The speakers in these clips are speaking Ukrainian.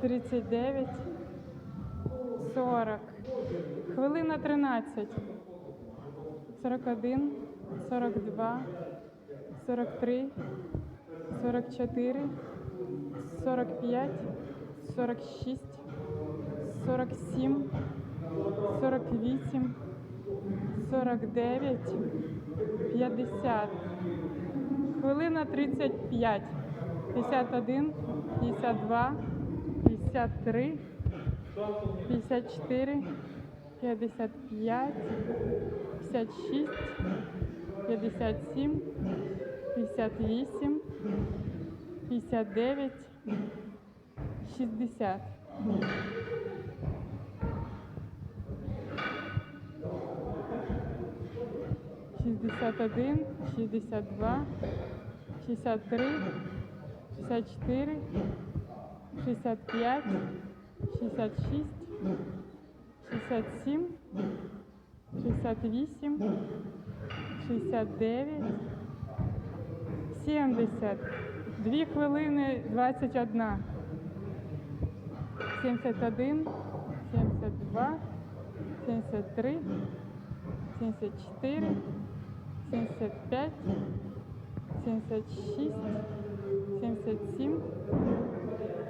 один, тридцять два, тридцять три, тридцять чотири, тридцять п'ять, тридцять шість, тридцять сім, тридцять вісім, тридцять дев'ять, сорок. Хвилина тринадцять. Сорок один, сорок два, сорок три, сорок чотири, сорок п'ять, сорок шість, сорок сім, сорок вісім, сорок дев'ять, п'ятдесят. Хвилина 35, 51, 52, 53, 54, 55, 56, 57, 58, 59, 60. Шістдесят один, шістдесят два, шістдесят три, шістдесят чотири, шістдесят п'ять, шістдесят шість, шістдесят сім, шістдесят вісім, шістдесят дев'ять, сімдесят. Дві хвилини двадцять одна. Сімдесят один, сімдесят два, сімдесят три. 74, 75, 76, 77,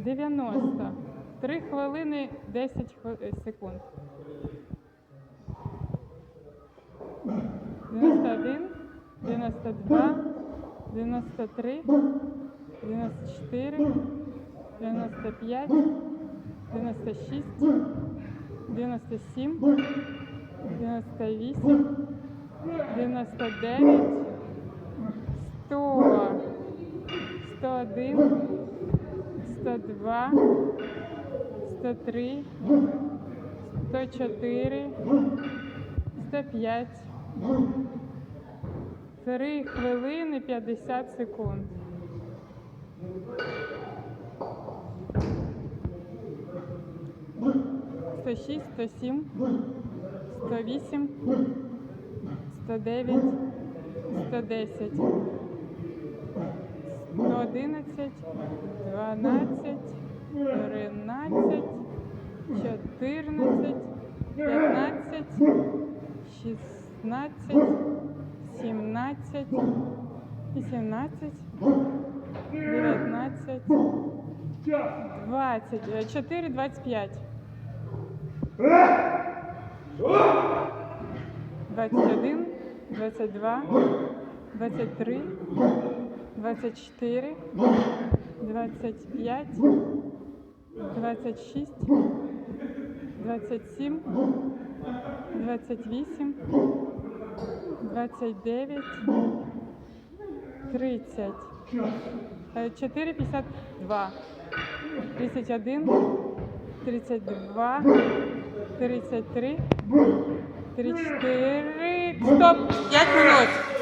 90. 3 хвилини 10 хви- е, секунд. 91, 92, 93, 94, 95, 96, 97, 98, 99, 100, 101, 102, 103, 104, 105. 3 хвилини 50 секунд. Сто шість, сто сім, сто вісім, сто дев'ять, сто десять, сто одинадцять, дванадцять, тринадцять, чотирнадцять, п'ятнадцять, шістнадцять, сімнадцять, вісімнадцять, дев'ятнадцять, двадцять, е, чотири, двадцять п'ять. 21, 22, 23, 24, 25, 26, 27, 28, 29, 30, Е, 4,52, 31, 32, 33, 34, стоп, 5 минут.